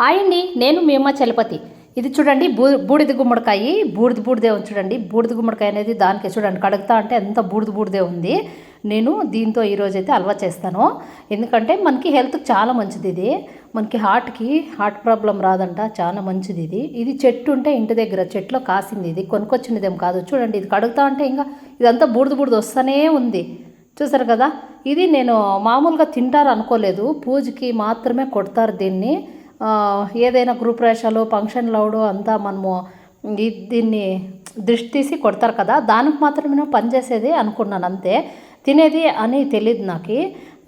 Hi అండి నేను మీ అమ్మ చలపతి. ఇది చూడండి బూ బూడిద గుమ్మడికాయ. బూడిద బూడిదే ఉంది చూడండి. బూడిద గుమ్మడికాయ అనేది దానికి చూడండి కడుగుతా అంటే ఎంత బూడిద బూడిదే ఉంది. నేను దీంతో ఈరోజు అయితే అలవా చేస్తాను. ఎందుకంటే మనకి హెల్త్కి చాలా మంచిది ఇది. మనకి హార్ట్కి హార్ట్ ప్రాబ్లం రాదంట చాలా మంచిది ఇది. ఇది చెట్టు ఉంటే ఇంటి దగ్గర చెట్లో కాసింది ఇది కొనుక్కొచ్చినదేం కాదు. చూడండి ఇది కడుగుతా అంటే ఇంకా ఇదంతా బూడిద బూడిద వస్తూనే ఉంది. చూసారు కదా? ఇది నేను మామూలుగా తింటారు అనుకోలేదు. పూజకి మాత్రమే కొడతారు దీన్ని. ఏదైనా గృహప్రవేశాలు ఫంక్షన్లు అవడం అంతా మనము దీన్ని దృష్టి తీసి కొడతారు కదా దానికి మాత్రమే నేను పనిచేసేది అనుకున్నాను అంతే. తినేది అని తెలియదు నాకు.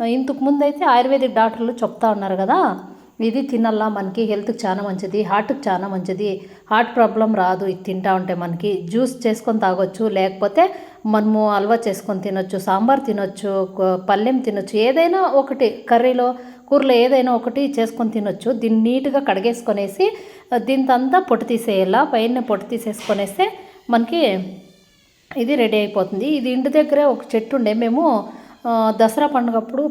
ఇంతకు ముందు అయితే ఆయుర్వేదిక్ డాక్టర్లు చెప్తా ఉన్నారు కదా ఇది తినల్లా మనకి హెల్త్కి చాలా మంచిది హార్ట్కి చాలా మంచిది హార్ట్ ప్రాబ్లం రాదు ఇది తింటా ఉంటే మనకి జ్యూస్ చేసుకొని తాగొచ్చు లేకపోతే మనము హల్వా చేసుకొని తినొచ్చు సాంబార్ తినొచ్చు పల్లెం తినొచ్చు ఏదైనా ఒకటి కర్రీలో కూరలో ఏదైనా ఒకటి చేసుకొని తినొచ్చు. దీన్ని నీట్గా కడిగేసుకొనేసి దీంతంతా పొట్టు తీసేయాలా? పైన పొట్టు తీసేసుకొనేస్తే మనకి ఇది రెడీ అయిపోతుంది. ఇది ఇంటి దగ్గరే ఒక చెట్టు ఉండే మేము దసరా పండుగప్పుడు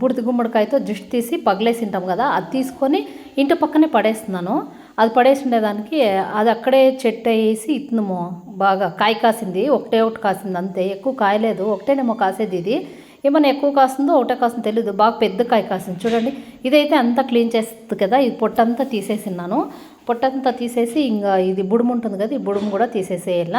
బుడిది గుమ్మడికాయతో దిష్టి తీసి పగిలేసి ఉంటాం కదా అది తీసుకొని ఇంటి పక్కనే పడేస్తున్నాను. అది పడేసి ఉండేదానికి అది అక్కడే చెట్టు వేసి ఇత్తున్నాము. బాగా కాయ కాసింది ఒకటే ఒకటి కాసింది అంతే. ఎక్కువ కాయలేదు ఒకటేనేమో కాసేది ఇది. ఏమైనా ఎక్కువ కాస్తుందో ఒకటే కాస్తుందో తెలియదు బాగా పెద్ద కాయ కాసింది. చూడండి ఇదైతే అంతా క్లీన్ చేస్తుంది కదా. ఇది పొట్టంతా తీసేసిన్నాను పొట్టంతా తీసేసి ఇంకా ఇది బుడుము ఉంటుంది కదా ఈ బుడుము కూడా తీసేసేయాల.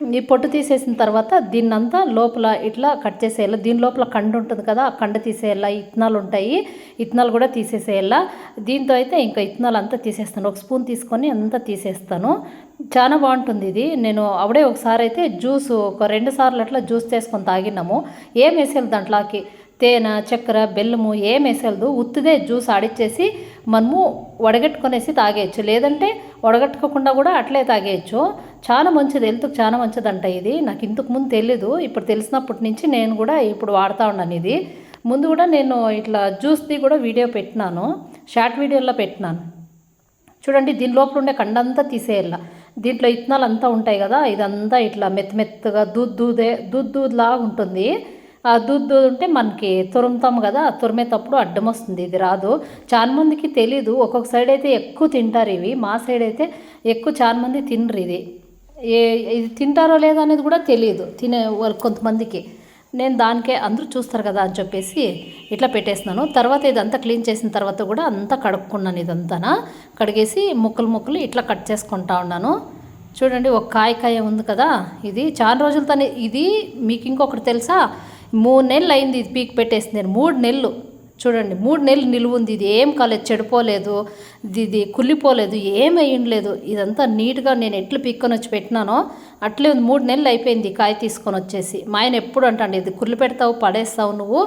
ఈ పొట్టు తీసేసిన తర్వాత దీన్నంతా లోపల ఇట్లా కట్ చేసేయాలి. దీని లోపల కండ ఉంటుంది కదా ఆ కండ తీసేయాల? ఇత్తనాలు ఉంటాయి. ఇత్తనాలు కూడా తీసేసేయాల? దీంతో అయితే ఇంకా ఇత్తనాలు అంతా తీసేస్తాను. ఒక స్పూన్ తీసుకొని అంతా తీసేస్తాను. చాలా బాగుంటుంది ఇది. నేను అప్పుడే ఒకసారి అయితే జ్యూస్ ఒక రెండు సార్లు అట్లా జ్యూస్ చేసుకొని తాగినాము. ఏం వేసేయాలి దాంట్లోకి? తేనె చక్కెర బెల్లము ఏం వేసేయలేదు. ఉత్తిదే జ్యూస్ ఆడిచ్చేసి మనము వడగట్టుకునేసి తాగేయచ్చు. లేదంటే వడగట్టుకోకుండా కూడా అట్లే తాగేయచ్చు. చాలా మంచిది హెల్త్కి చాలా మంచిదంట ఇది. నాకు ఇంతకు ముందు తెలీదు. ఇప్పుడు తెలిసినప్పటి నుంచి నేను కూడా ఇప్పుడు వాడుతూ ఉన్నాను ఇది. ముందు కూడా నేను ఇట్లా జ్యూస్ది కూడా వీడియో పెట్టినాను. షార్ట్ వీడియోలో పెట్టినాను. చూడండి దీని లోపల ఉండే కండంతా తీసేయాల. దీంట్లో ఇత్తనాలు అంతా ఉంటాయి కదా ఇదంతా ఇట్లా మెత్త మెత్తగా దూద్ దూదే దూద్ లాగా ఉంటుంది దూద్ దూద్ ఉంటే మనకి తురుముతాం కదా తురిమేటప్పుడు అడ్డం వస్తుంది ఇది రాదు. చాలా మందికి తెలీదు ఒక్కొక్క సైడ్ అయితే ఎక్కువ తింటారు ఇవి మా సైడ్ అయితే ఎక్కువ చాలా మంది తినరు ఇది. ఏ ఇది తింటారో లేదో అనేది కూడా తెలియదు తినే వాళ్ళు కొంతమందికి. నేను దానికే అందరూ చూస్తారు కదా అని చెప్పేసి ఇట్లా పెట్టేస్తున్నాను. తర్వాత ఇదంతా క్లీన్ చేసిన తర్వాత కూడా అంతా కడుక్కున్నాను ఇదంతా కడిగేసి ముక్కలు ముక్కలు ఇట్లా కట్ చేసుకుంటా ఉన్నాను. చూడండి ఒక కాయ కాయ ఉంది కదా ఇది చాలా రోజులతోనే ఇది మీకు ఇంకొకటి తెలుసా? మూడు నెలలు అయింది ఇది పీక్ పెట్టేసి నేను మూడు నెలలు. చూడండి మూడు నెలలు నిలువుంది ఇది ఏం కాలేదు చెడిపోలేదు. ఇది కుళ్ళిపోలేదు ఏమయ్యలేదు అయ్యిండలేదు. ఇదంతా నీట్గా నేను ఎట్లు పీక్కొని వచ్చి పెట్టినానో అట్లే ఉంది. మూడు నెలలు అయిపోయింది కాయ తీసుకొని వచ్చేసి. మా ఆయన ఎప్పుడు అంటాడు ఇది కుళ్ళి పెడతావు పడేస్తావు నువ్వు.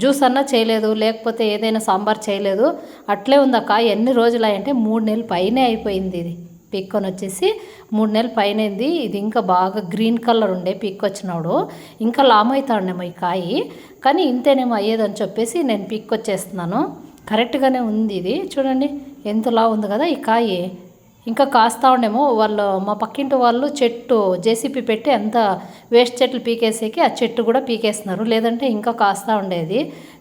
జ్యూస్ అన్నా చేయలేదు లేకపోతే ఏదైనా సాంబార్ చేయలేదు. అట్లే ఉంది ఆ కాయ. ఎన్ని రోజులు అంటే మూడు నెలలు పైనే అయిపోయింది ఇది. పీక్కొని వచ్చేసి మూడు నెలలు పైన ఇది ఇంకా బాగా గ్రీన్ కలర్ ఉండే పీక్కొచ్చినాడు. ఇంకా లామ్ అవుతాడేమో ఈ కాయి. కానీ ఇంతేనేమో అయ్యేదని చెప్పేసి నేను పీక్కొచ్చేస్తున్నాను. కరెక్ట్గానే ఉంది ఇది. చూడండి ఎంతలా ఉంది కదా ఈ కాయి. ఇంకా కాస్తా ఉండేమో వాళ్ళు మా పక్కింటి వాళ్ళు చెట్టు జేసీపీ పెట్టి అంత వేస్ట్ చెట్లు పీకేసేకి ఆ చెట్టు కూడా పీకేస్తున్నారు. లేదంటే ఇంకా కాస్తా ఉండేది.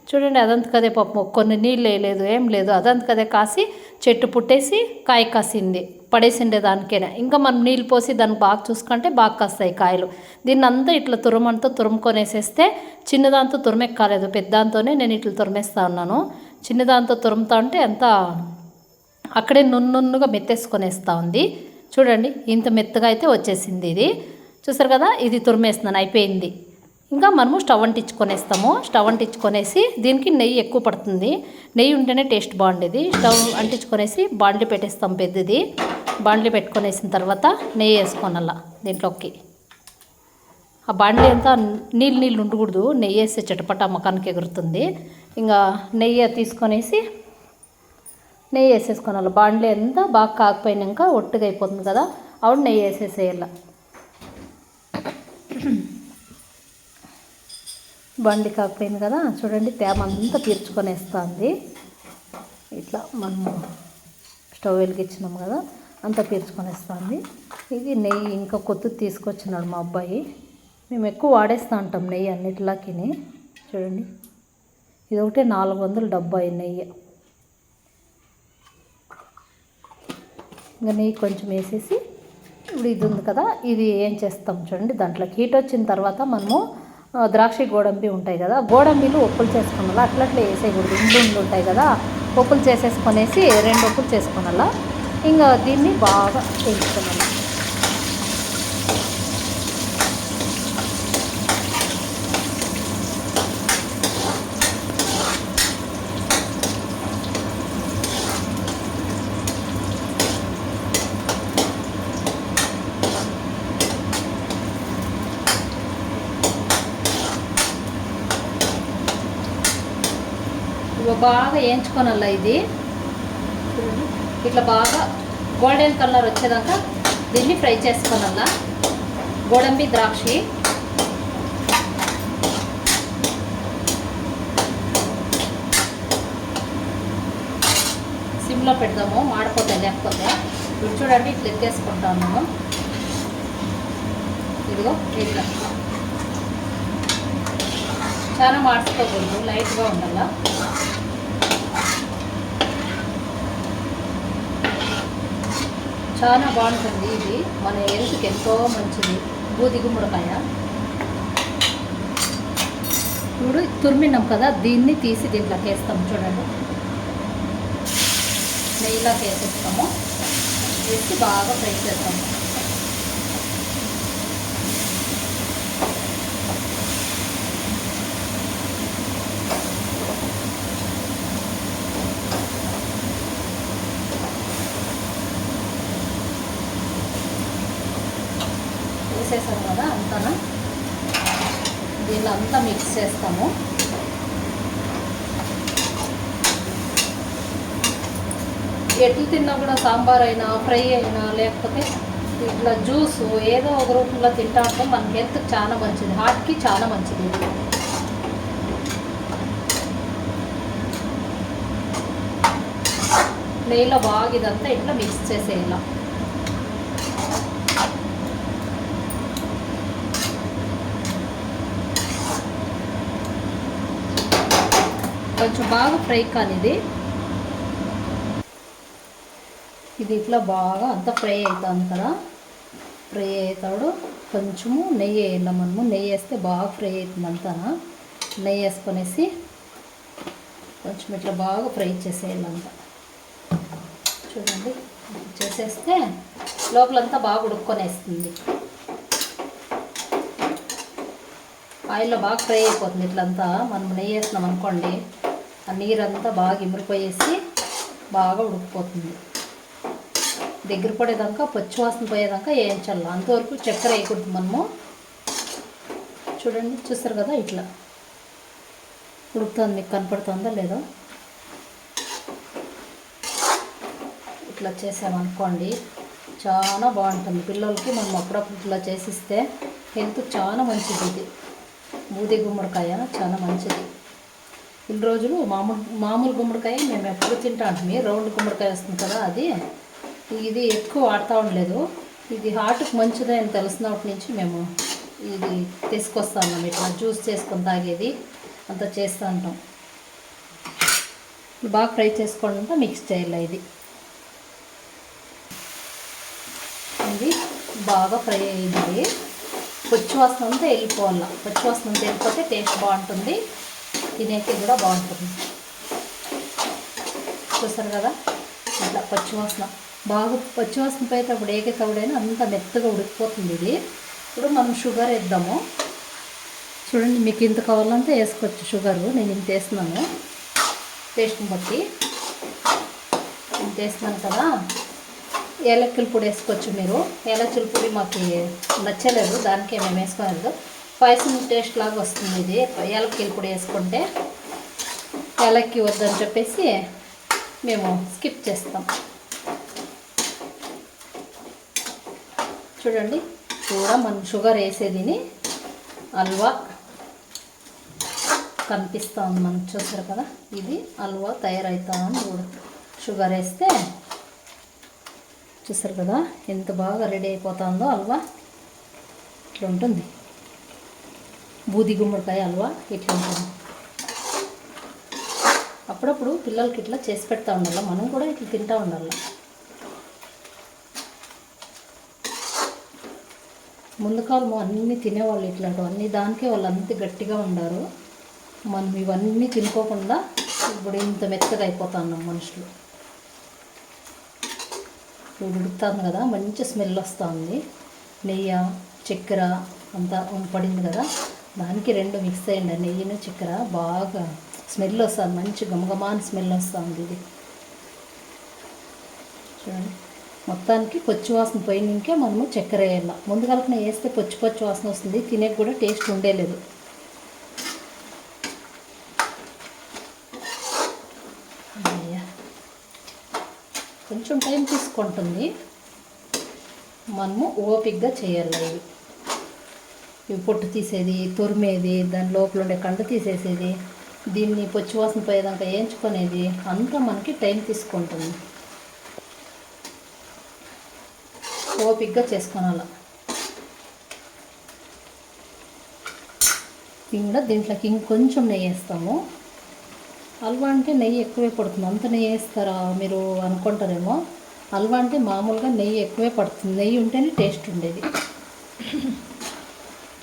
చూడండి అదంత కదే పాపం. కొన్ని నీళ్ళు వేయలేదు ఏం లేదు. అదంత కదే కాసి చెట్టు పుట్టేసి కాయ కాసింది. పడేసిండే దానికైనా? ఇంకా మనం నీళ్ళు పోసి దాన్ని బాగా చూసుకుంటే బాగా కాస్తాయి కాయలు. దీన్ని అంతా ఇట్లా తురుమంతా తురుముకొనేసేస్తే చిన్నదాంతో తురిమెక్కాలేదు. పెద్దాంతోనే నేను ఇట్లా తురిమేస్తా ఉన్నాను. చిన్నదాంతో తురుముతా ఉంటే అంతా అక్కడే నున్నున్నుగా మెత్తేసుకొనేస్తా ఉంది. చూడండి ఇంత మెత్తగా అయితే వచ్చేసింది ఇది. చూసారు కదా ఇది తురిమేస్తున్నాను అయిపోయింది. ఇంకా మనము స్టవ్ అంటించుకొనేస్తాము. స్టవ్ అంటించుకొనేసి దీనికి నెయ్యి ఎక్కువ పడుతుంది. నెయ్యి ఉంటేనే టేస్ట్ బాగుండేది. స్టవ్ అంటించుకొనేసి బాండ్లీ పెట్టేస్తాం పెద్దది. బాండ్లీ పెట్టుకొనేసిన తర్వాత నెయ్యి వేసుకోనల్లా దీంట్లోకి. ఆ బాండ్లీ అంతా నీళ్ళు నీళ్ళు ఉండకూడదు నెయ్యి వేస్తే చటపట మకానికి ఎగురుతుంది. ఇంకా నెయ్యి తీసుకొనేసి నెయ్యి వేసేసుకోవాలి బాండ్లీ అంతా బాగా కాకపోయినాక ఒట్టుగా అయిపోతుంది కదా ఆవిడ నెయ్యి వేసేసేయాల. బండి కాకపోయింది కదా చూడండి తేమ అంతా పీల్చుకొనేస్తుంది ఇట్లా మనము స్టవ్ వెలిగించినాం కదా అంతా పీల్చుకొనేస్తుంది ఇది నెయ్యి ఇంకా కొత్తది తీసుకొచ్చినాడు మా అబ్బాయి. మేము ఎక్కువ వాడేస్తూ ఉంటాం నెయ్యి అన్నిటిలాకి చూడండి. ఇది ఒకటే నాలుగు వందల డెబ్బై నెయ్యి. ఇంకా నెయ్యి కొంచెం వేసేసి ఇప్పుడు ఇది ఉంది కదా ఇది ఏం చేస్తాం చూడండి. దాంట్లో హీట్ వచ్చిన తర్వాత మనము ద్రాక్ష గోడంబి ఉంటాయి కదా గోడంబీలు ఒప్పులు చేసుకున్నలా అట్లట్లే వేసేయకూడదు. ఇండ్లు ఉంటాయి కదా. ఒప్పులు చేసేసుకొనేసి రెండు ఒప్పులు చేసుకున్నాలా ఇంకా దీన్ని బాగా వేయించుకున్నాను బాగా వేయించుకోనల్లా ఇది. ఇట్లా బాగా గోల్డెన్ కలర్ వచ్చేదాకా దీన్ని ఫ్రై చేసుకోనల్లా గోడంబి ద్రాక్షి. సిమ్లో పెడదాము మాడిపోతాయి లేకపోతే. ఇప్పుడు చూడండి ఇట్లా ఎత్తేసుకుంటాను. ఇదిగో ఇట్లా. చాలా మార్చుకోకూడదు లైట్గా ఉండాలా? చాలా బాగుంటుంది ఇది. మన హెల్త్కి ఎంతో మంచిది. బూది గుమ్మడికాయ ఇప్పుడు తురిమినాం కదా దీన్ని తీసి దీంట్లోకి వేస్తాం చూడండి. నెయ్యిలోకి వేసేస్తాము వేసి బాగా ఫ్రై చేస్తాము వేసేసాం కదా అంతా దీన్ని అంతా మిక్స్ చేస్తాము ఎట్లు తిన్నా కూడా సాంబార్ అయినా ఫ్రై అయినా లేకపోతే ఇట్లా జ్యూస్ ఏదో ఒక రూపంలో తింటా ఉంటే మన హెల్త్ చాలా మంచిది హార్ట్కి చాలా మంచిది. నెయ్యిలో బాగా ఇదంతా ఇట్లా మిక్స్ చేసేయాల. కొంచెం బాగా ఫ్రై కానిది. ఇది ఇట్లా బాగా అంతా ఫ్రై అవుతుంది కదా. ఫ్రై అవుతాడు కొంచెము నెయ్యి వేయాలి మనము నెయ్యి వేస్తే బాగా ఫ్రై అవుతుంది అంతా. నెయ్యి వేసుకొనేసి కొంచెం ఇట్లా బాగా ఫ్రై చేసేయాలంతా చూడండి చేసేస్తే లోపలంతా బాగా ఉడుక్కొనేస్తుంది. ఆయిల్లో బాగా ఫ్రై అయిపోతుంది ఇట్లంతా. మనం నెయ్యి వేసినాం అనుకోండి ఆ నీరంతా బాగా ఇమిరిపోయేసి బాగా ఉడికిపోతుంది. దగ్గర పడేదాకా పచ్చి వాసన పోయేదాకా వేయించాలి. అంతవరకు చక్కెర వేయకూడదు మనము. చూడండి చూస్తారు కదా ఇట్లా. ఉడుకుతుంది మీకు కనపడుతుందా లేదా? ఇట్లా చేసామనుకోండి చాలా బాగుంటుంది. పిల్లలకి మనం అప్పుడప్పుడు ఇట్లా చేసిస్తే హెల్త్ చాలా మంచిది ఇది. బూది గుమ్మడికాయ చాలా మంచిది. ఇన్ని రోజులు మామూలు మామూలు గుమ్మడికాయ మేము ఎప్పుడు తింటాం. రౌండ్ గుమ్మడికాయ వస్తుంది కదా అది. ఇది ఎక్కువ వాడుతూ ఉండలేదు. ఇది హార్ట్కి మంచిదని తెలిసినప్పటి నుంచి మేము ఇది తీసుకొస్తాం ఉన్నాం. ఇట్లా జ్యూస్ చేసుకొని తాగేది అంత చేస్తూ ఉంటాం. బాగా ఫ్రై చేసుకోవడంతో మిక్స్ చేయాలి ఇది. ఇది బాగా ఫ్రై అయింది. పచ్చి వాసన అంతా వెళ్ళిపోవాలి. పచ్చి వాసన అంతా వెళ్ళిపోతే టేస్ట్ బాగుంటుంది. తినేకి కూడా బాగుంటుంది. చూసారు కదా? ఇట్లా పచ్చి వాసన. బాగా పచ్చి వాసన పోయితే అప్పుడు ఏకేతవుడైనా అంత మెత్తగా ఉడికిపోతుంది ఇది. ఇప్పుడు మనం షుగర్ వేద్దాము. చూడండి మీకు ఇంత కావాలంటే వేసుకోవచ్చు షుగరు. నేను ఇంత వేస్తున్నాను. టేస్ట్ని బట్టి. ఇంత వేస్తున్నాను కదా. ఏలక్కల పొడి వేసుకోవచ్చు మీరు. ఏలక్కల పొడి మాకు నచ్చలేదు. దానికే మేము వేసుకోలేదు. పాయసం టేస్ట్ లాగా వస్తుంది ఇది. ఏలక్కల పొడి వేసుకుంటే ఏలక్కి వద్దని చెప్పేసి మేము స్కిప్ చేస్తాం. చూడండి. కూడా మనం షుగర్ వేసేదిని హల్వా కనిపిస్తూ ఉంది మనకు చూసారు కదా? ఇది హల్వా తయారవుతా ఉంది కూడా. షుగర్ వేస్తే చూసారు కదా? ఎంత బాగా రెడీ అయిపోతుందో హల్వా ఇట్లా ఉంటుంది. బూది గుమ్మడికాయ హల్వా ఇట్లా ఉంటుంది. అప్పుడప్పుడు పిల్లలకి ఇట్లా చేసి పెడతా ఉండాలి. మనం కూడా ఇట్లా తింటూ ఉండాలి. ముందు కాలం అన్నీ తినేవాళ్ళు ఇట్లాంటివి. అన్ని దానికే వాళ్ళు అంత గట్టిగా ఉండారు. మనం ఇవన్నీ తినుకోకుండా ఇప్పుడు ఇంత మెత్తగా అయిపోతున్నాం మనుషులు. ఇప్పుడు ఉడుకుతాను కదా మంచి స్మెల్ వస్తుంది. నెయ్యి చక్కెర అంతా పడింది కదా దానికి రెండు మిక్స్ అయ్యండి. నెయ్యిను చక్కెర బాగా స్మెల్ వస్తుంది. మంచి గమగమాని స్మెల్ వస్తుంది ఇది. చూడండి. మొత్తానికి పొచ్చి వాసన పోయినాకే మనము చక్కెర వేయాల ముందు కలకన వేస్తే పొచ్చి పొచ్చి వాసన వస్తుంది. తినే కూడా టేస్ట్ ఉండేలేదు అయ్యా. కొంచెం టైం తీసుకుంటుంది. మనము ఓపిక్గా చేయాలి ఇవి. ఇవి పొట్టు తీసేది తురిమేది దాని లోపల ఉండే కండ తీసేసేది దీన్ని పొచ్చి వాసన పోయేదాకా వేయించుకునేది అంతా మనకి టైం తీసుకుంటుంది. ఓపిక్గా చేసుకోనాల. ఇంకా దీంట్లోకి ఇంకొంచెం నెయ్యి వేస్తాము. హల్వా అంటే నెయ్యి ఎక్కువే పడుతుంది. అంత నెయ్యి వేస్తారా మీరు అనుకుంటారేమో. హల్వా అంటే మామూలుగా నెయ్యి ఎక్కువే పడుతుంది. నెయ్యి ఉంటేనే టేస్ట్ ఉండేది.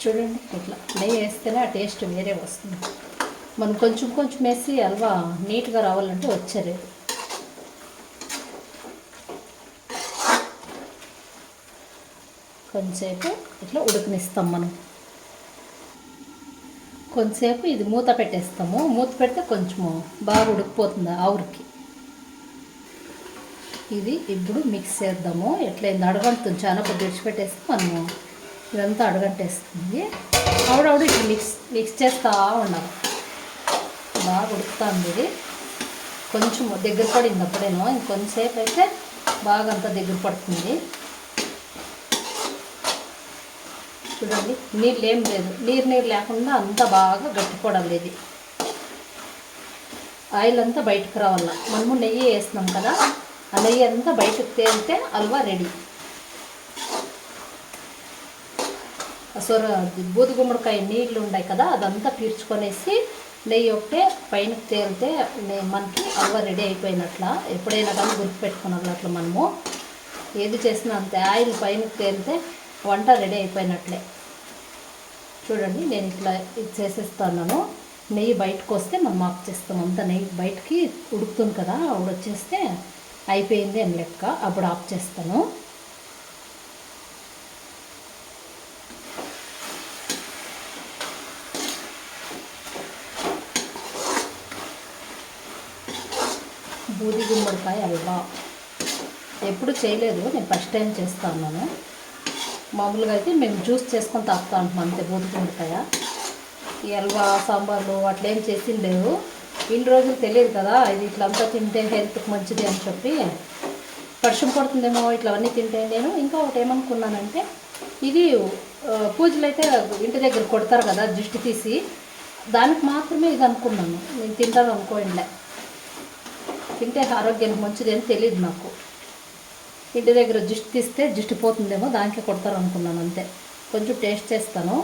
చూడండి ఇట్లా. నెయ్యి వేస్తేనే ఆ టేస్ట్ వేరే వస్తుంది. మనం కొంచెం కొంచెం వేసి హల్వా నీట్గా రావాలంటే వచ్చలేదు కొంచెంసేపు ఇట్లా ఉడకనిస్తాం మనం. కొంచెంసేపు ఇది మూత పెట్టేస్తాము. మూత పెడితే కొంచెము బాగా ఉడికిపోతుంది ఆవురికి. ఇది ఇప్పుడు మిక్స్ చేద్దాము. ఎట్లయింది అడగంటుంది. చాలా కొద్ది విడిచిపెట్టేస్తే మనము ఇదంతా అడగంటేస్తుంది. ఆవిడవిడ ఇట్లా మిక్స్ మిక్స్ చేస్తూ ఉండాలి బాగా ఉడుకుతుంది ఇది. కొంచెం దగ్గర పడింది అప్పుడేమో. ఇంకొంతసేపు అయితే బాగా అంతా దగ్గర పడుతుంది. చూడండి నీళ్ళు ఏం లేదు. నీరు నీరు లేకుండా అంతా బాగా గట్టిపడాలి ఇది. ఆయిల్ అంతా బయటకు రావాల? మనము నెయ్యి వేస్తున్నాం కదా ఆ నెయ్యి అంతా బయటకు తేలితే హల్వా రెడీ. సొర బూది గుమ్మడికాయ నీళ్ళు ఉన్నాయి కదా అదంతా పీల్చుకొనేసి నెయ్యి ఒకటే పైనకి తేలితే నే- మనకి హల్వా రెడీ అయిపోయినట్ల. ఎప్పుడైనా కానీ గుర్తుపెట్టుకున్నట్లు అట్లా మనము. ఏది చేసినా అంతే. ఆయిల్ పైనకి తేలితే వంట రెడీ అయిపోయినట్లే. చూడండి నేను ఇట్లా ఇది చేసేస్తున్నాను. నెయ్యి బయటకు వస్తే మనం ఆఫ్ చేస్తాం. అంత నెయ్యి బయటికి ఉడుకుతుంది కదా అప్పుడు వచ్చేస్తే అయిపోయింది అని లెక్క. అప్పుడు ఆఫ్ చేస్తాను. బూది గుమ్మడికాయ హల్వా. ఎప్పుడు చేయలేదు నేను ఫస్ట్ టైం చేస్తా ఉన్నాను మామూలుగా అయితే మేము జ్యూస్ చేసుకొని తాగుతా ఉంటాం అంతే బూది గుమ్మడికాయ ఈ హల్వా సాంబార్లు అట్లా ఏం చేసింది లేవు ఇన్ని రోజులు తెలియదు కదా ఇది ఇట్లంతా తింటే హెల్త్కి మంచిది అని చెప్పి. వర్షం పడుతుందేమో ఇట్లా అవన్నీ తింటే నేను ఇంకా ఒకటి ఏమనుకున్నానంటే ఇది పూజలు అయితే ఇంటి దగ్గర కొడతారు కదా దిష్టి తీసి. దానికి మాత్రమే ఇది అనుకున్నాను. నేను తింటాను అనుకోండి తింటే ఆరోగ్యానికి మంచిది అని తెలియదు నాకు. ఇంటి దగ్గర జిస్ట్ తీస్తే జిస్ట్ పోతుందేమో దానికే కొడతారు అనుకున్నాను అంతే. కొంచెం టేస్ట్ చేస్తాను.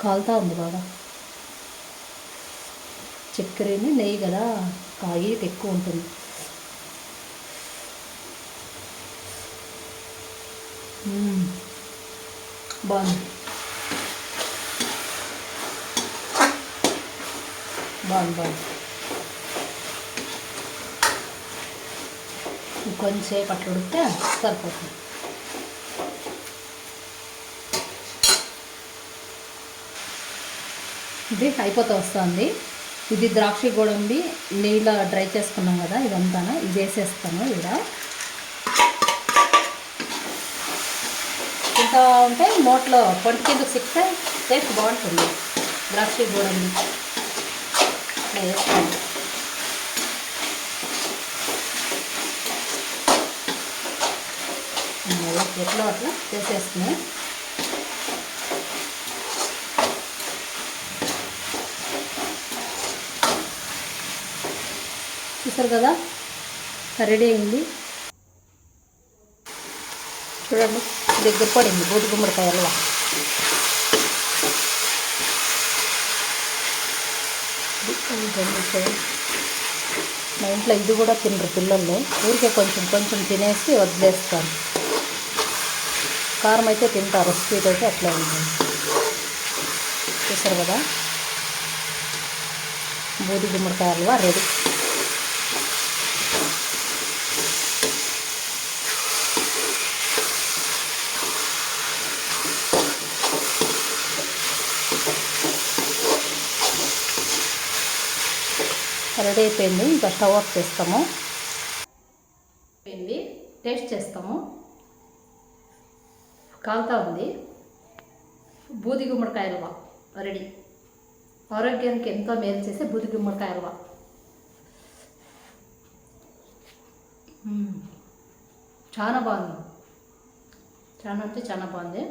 కాలుతా ఉంది బాగా. చక్కెరని నెయ్యి కదా కాయి ఎక్కువ ఉంటుంది. బాగుంది. బాగుంది బాగుంది. కొంచెంసేపు అట్లా ఉడికితే సరిపోతుంది. ఇది అయిపోతూ వస్తుంది. ఇది ద్రాక్ష గోడంబి నీళ్ళ డ్రై చేసుకున్నాం కదా ఇదంతా ఇది వేసేస్తాను ఇక్కడ. ఇంకా ఉంటే నోట్లో పొంటి కిందకు సిక్తే టేస్ట్ బాగుంటుంది. ద్రాక్ష గోడంబి. వేస్తాను. ఎట్లా అట్లా చేసేస్తున్నాయి చూసారు కదా? రెడీ అయింది. చూడండి దగ్గర పడింది బూటి గుమ్మడికాయ మా ఇంట్లో ఇది కూడా తినరు పిల్లలు. ఊరికే కొంచెం కొంచెం తినేసి వదిలేస్తాను. కారం అయితే తింటారు. స్వీట్ అయితే అట్లా ఉంటుంది. చూసారు కదా? బూది గుమ్మడికాయ హల్వా రెడీ రెడీ అయిపోయింది. ఇంకా స్టవ్ ఆఫ్ చేస్తాము. అయిపోయింది టేస్ట్ చేస్తాము. కాలుతా ఉంది. బూది గుమ్మడికాయ హల్వా రెడీ ఆరోగ్యానికి ఎంతో మేలు చేసే బూది గుమ్మడికాయ హల్వా చాలా బాగుంది. చాలా అంటే చాలా బాగుంది.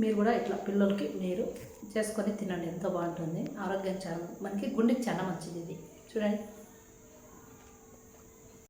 మీరు కూడా ఇట్లా పిల్లలకి మీరు చేసుకొని తినండి. ఎంతో బాగుంటుంది. ఆరోగ్యం చాలా మనకి గుండెకి చాలా మంచిది ఇది. చూడండి.